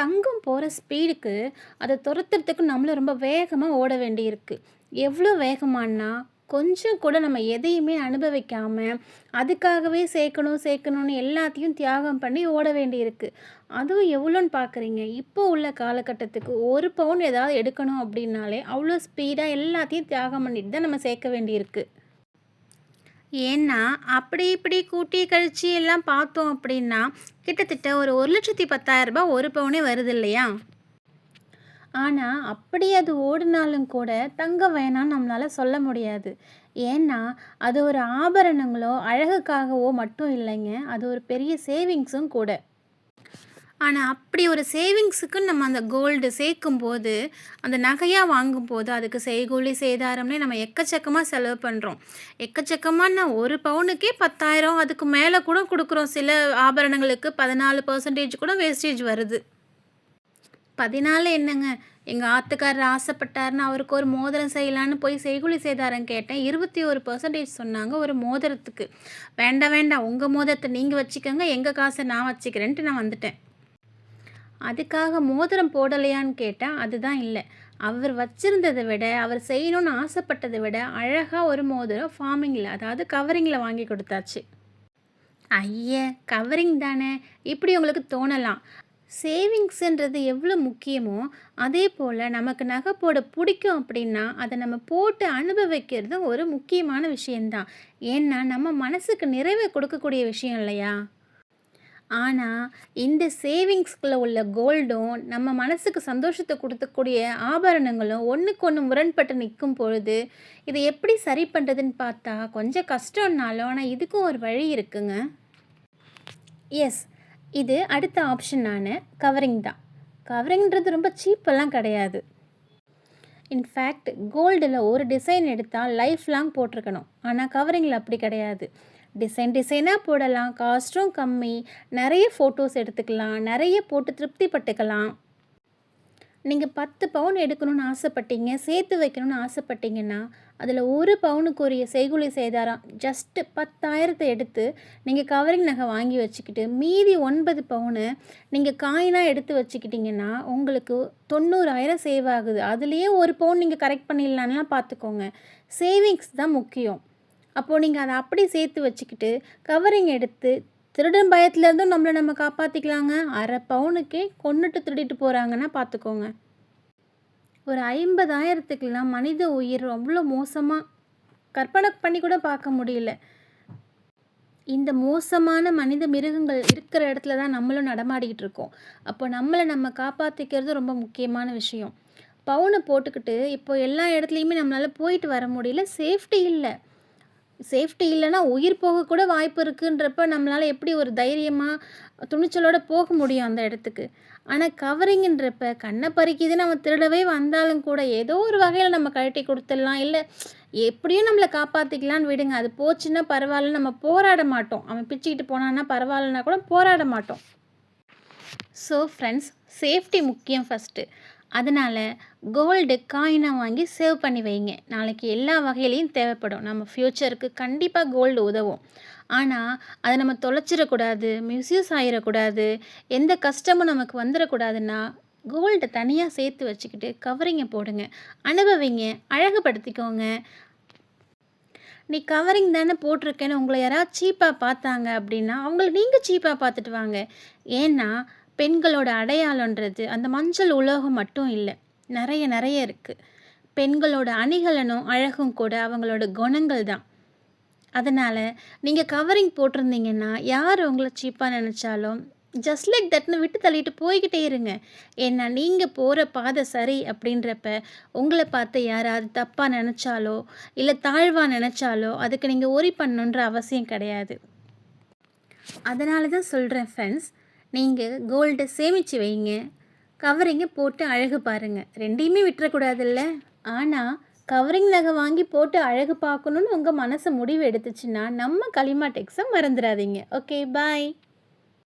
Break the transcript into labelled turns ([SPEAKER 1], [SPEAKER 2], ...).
[SPEAKER 1] தங்கம் போகிற ஸ்பீடுக்கு அதை துரத்துறதுக்கு நம்மளும் ரொம்ப வேகமாக ஓட வேண்டியிருக்கு. எவ்வளோ வேகமானா கொஞ்சம் கூட நம்ம எதையுமே அனுபவிக்காமல் அதுக்காகவே சேர்க்கணும் சேர்க்கணும்னு எல்லாத்தையும் தியாகம் பண்ணி ஓட வேண்டியிருக்கு. அதுவும் எவ்வளோன்னு பார்க்குறீங்க இப்போ உள்ள காலகட்டத்துக்கு ஒரு பவுன் ஏதாவது எடுக்கணும் அப்படின்னாலே அவ்வளோ ஸ்பீடாக எல்லாத்தையும் தியாகம் பண்ணிட்டு தான் நம்ம சேர்க்க வேண்டியிருக்கு. ஏன்னா அப்படி இப்படி கூட்டி கழிச்சு எல்லாம் பார்த்தோம் அப்படின்னா கிட்டத்தட்ட ஒரு ஒரு லட்சத்தி பத்தாயிரம் ரூபாய் ஒரு பவுனே வருது இல்லையா? ஆனால் அப்படி அது ஓடினாலும் கூட தங்கம் வேணாம்னு நம்மளால் சொல்ல முடியாது. ஏன்னா அது ஒரு ஆபரணங்களோ அழகுக்காகவோ மட்டும் இல்லைங்க. அது ஒரு பெரிய சேவிங்ஸும் கூட. ஆனால் அப்படி ஒரு சேவிங்ஸுக்கு நம்ம அந்த கோல்டு சேர்க்கும்போது அந்த நகையாக வாங்கும்போது அதுக்கு செய்கூலி சேதாரம்னே நம்ம எக்கச்சக்கமாக செலவு பண்ணுறோம் எக்கச்சக்கமாக நான் ஒரு பவுனுக்கே பத்தாயிரம் அதுக்கு மேலே கூட கொடுக்குறோம். சில ஆபரணங்களுக்கு பதினாலு பர்சன்டேஜ் கூட வேஸ்டேஜ் வருது. பதினாலு என்னங்க? எங்கள் ஆத்துக்காரர் ஆசைப்பட்டாருன்னு அவருக்கு ஒரு மோதிரம் செய்யலான்னு போய் செய்குலி சேதாரம் கேட்டேன். இருபத்தி ஒரு பர்சன்டேஜ் சொன்னாங்க ஒரு மோதிரத்துக்கு. வேண்டாம் வேண்டாம். உங்கள் மோதிரத்தை நீங்கள் வச்சுக்கோங்க. எங்கள் காசை நான் வச்சுக்கிறேன்ட்டு நான் வந்துட்டேன். அதுக்காக மோதிரம் போடலையான்னு கேட்டால் அதுதான் இல்லை. அவர் வச்சிருந்ததை விட அவர் செய்யணும்னு ஆசைப்பட்டதை விட அழகாக ஒரு மோதிரம் ஃபார்மிங்கில் அதாவது கவரிங்கில் வாங்கி கொடுத்தாச்சு. ஐய கவரிங் தானே? இப்படி உங்களுக்கு தோணலாம். சேவிங்ஸுன்றது எவ்வளோ முக்கியமோ அதே போல் நமக்கு நகை போட பிடிக்கும் அப்படின்னா அதை நம்ம போட்டு அனுபவிக்கிறதும் ஒரு முக்கியமான விஷயந்தான் ஏன்னா நம்ம மனசுக்கு நிறைவை கொடுக்கக்கூடிய விஷயம் இல்லையா? ஆனால் இந்த சேவிங்ஸ்குள்ளே உள்ள கோல்டும் நம்ம மனசுக்கு சந்தோஷத்தை கொடுக்கக்கூடிய ஆபரணங்களும் ஒன்றுக்கு ஒன்று முரண்பட்டு நிற்கும் பொழுது இதை எப்படி சரி பண்ணுறதுன்னு பார்த்தா கொஞ்சம் கஷ்டம்னாலும் ஆனால் இதுக்கும் ஒரு வழி இருக்குங்க. எஸ் இது அடுத்த ஆப்ஷனான கவரிங் தான். கவரிங்கிறது ரொம்ப சீப்பெல்லாம் கிடையாது. இன்ஃபேக்ட் கோல்டில் ஒரு டிசைன் எடுத்தால் லைஃப் லாங் போட்டிருக்கணும் ஆனால் கவரிங்கில் அப்படி கிடையாது. டிசைன் டிசைனாக போடலாம் காஸ்ட்டும் கம்மி நிறைய ஃபோட்டோஸ் எடுத்துக்கலாம் நிறைய போட்டு திருப்திப்பட்டுக்கலாம். நீங்கள் பத்து பவுன் எடுக்கணும்னு ஆசைப்பட்டீங்க சேர்த்து வைக்கணும்னு ஆசைப்பட்டீங்கன்னா அதில் ஒரு பவுனுக்குரிய செய்குலி செய்தாராம் ஜஸ்ட்டு பத்தாயிரத்தை எடுத்து நீங்கள் கவரிங் நகை வாங்கி வச்சுக்கிட்டு மீதி ஒன்பது பவுனு நீங்கள் காயினாக எடுத்து வச்சுக்கிட்டிங்கன்னா உங்களுக்கு தொண்ணூறாயிரம் சேவ் ஆகுது. அதுலேயே ஒரு பவுன் நீங்கள் கரெக்ட் பண்ணிடலான்லாம் பார்த்துக்கோங்க. சேவிங்ஸ் தான் முக்கியம். அப்போது நீங்கள் அதை அப்படி சேர்த்து வச்சுக்கிட்டு கவரிங் எடுத்து திருடன் பயத்துலேருந்தும் நம்மளை நம்ம காப்பாற்றிக்கலாங்க அரை பவுனுக்கே கொண்டுட்டு திருடிட்டு போகிறாங்கன்னா பார்த்துக்கோங்க ஒரு ஐம்பதாயிரத்துக்கெல்லாம் மனித உயிர் அவ்வளோ மோசமாக கற்பனை பண்ணி கூட பார்க்க முடியல. இந்த மோசமான மனித மிருகங்கள் இருக்கிற இடத்துல தான் நம்மளும் நடமாடிக்கிட்டு இருக்கோம். அப்போ நம்மளை நம்ம காப்பாற்றிக்கிறது ரொம்ப முக்கியமான விஷயம். பவுனை போட்டுக்கிட்டு இப்போ எல்லா இடத்துலையுமே நம்மளால் போயிட்டு வர முடியல சேஃப்டி இல்லை. சேஃப்டி இல்லைன்னா உயிர் போகக்கூட வாய்ப்பு இருக்குன்றப்ப நம்மளால் எப்படி ஒரு தைரியமாக துணிச்சலோடு போக முடியும் அந்த இடத்துக்கு. ஆனால் கவரிங்கன்றப்ப கண்ணை பறிக்குது நம்ம திருடவே வந்தாலும் கூட ஏதோ ஒரு வகையில் நம்ம கழட்டி கொடுத்துடலாம். இல்லை எப்படியும் நம்மளை காப்பாற்றிக்கலான்னு விடுங்க. அது போச்சுன்னா பரவாயில்ல நம்ம போராட மாட்டோம். அவன் பிச்சுக்கிட்டு போனான்னா பரவாயில்லன்னா கூட போராட மாட்டோம். ஸோ ஃப்ரெண்ட்ஸ் சேஃப்டி முக்கியம் ஃபஸ்ட்டு அதனால் கோல்டு காயினாக வாங்கி சேவ் பண்ணி வைங்க. நாளைக்கு எல்லா வகையிலையும் தேவைப்படும். நம்ம ஃப்யூச்சருக்கு கண்டிப்பாக கோல்டு உதவும். ஆனால் அதை நம்ம தொலைச்சிடக்கூடாது மிஸ்யூஸ் ஆகிடக்கூடாது எந்த கஷ்டமும் நமக்கு வந்துடக்கூடாதுன்னா கோல்டை தனியாக சேர்த்து வச்சுக்கிட்டு கவரிங்கை போடுங்க. அனுபவிங்க அழகுபடுத்திக்கோங்க. நீ கவரிங் தானே போட்டிருக்கேன்னு உங்களை யாராவது சீப்பாக பார்த்தாங்க அப்படின்னா அவங்கள நீங்கள் சீப்பாக பார்த்துட்டு வாங்க. ஏன்னா பெண்களோட அடையாளன்றது அந்த மஞ்சள் உலோகம் மட்டும் இல்லை. நிறைய நிறைய இருக்குது பெண்களோட அணிகலனும் அழகும் கூட அவங்களோட குணங்கள் தான். அதனால் நீங்கள் கவரிங் போட்டிருந்தீங்கன்னா யார் உங்களை சீப்பாக நினச்சாலும் ஜஸ்ட் லைக் தட்னு விட்டு தள்ளிட்டு போய்கிட்டே இருங்க. ஏன்னா நீங்கள் போகிற பாதை சரி அப்படின்றப்ப உங்களை பார்த்து யாராவது தப்பாக நினச்சாலோ இல்லை தாழ்வாக நினச்சாலோ அதுக்கு நீங்கள் ஒரி பண்ணணுன்ற அவசியம் கிடையாது. அதனால தான் சொல்கிறேன் ஃப்ரெண்ட்ஸ் நீங்கள் கோல்டை சேமித்து வைங்க. கவரிங்கை போட்டு அழகு பாருங்கள் ரெண்டையுமே விட்டுறக்கூடாதுல்ல? ஆனால் கவரிங் நகை வாங்கி போட்டு அழகு பார்க்கணுன்னு உங்கள் மனசு முடிவு எடுத்துச்சுன்னா நம்ம களிமா டெக்ஸை மறந்துடாதீங்க ஓகே பாய்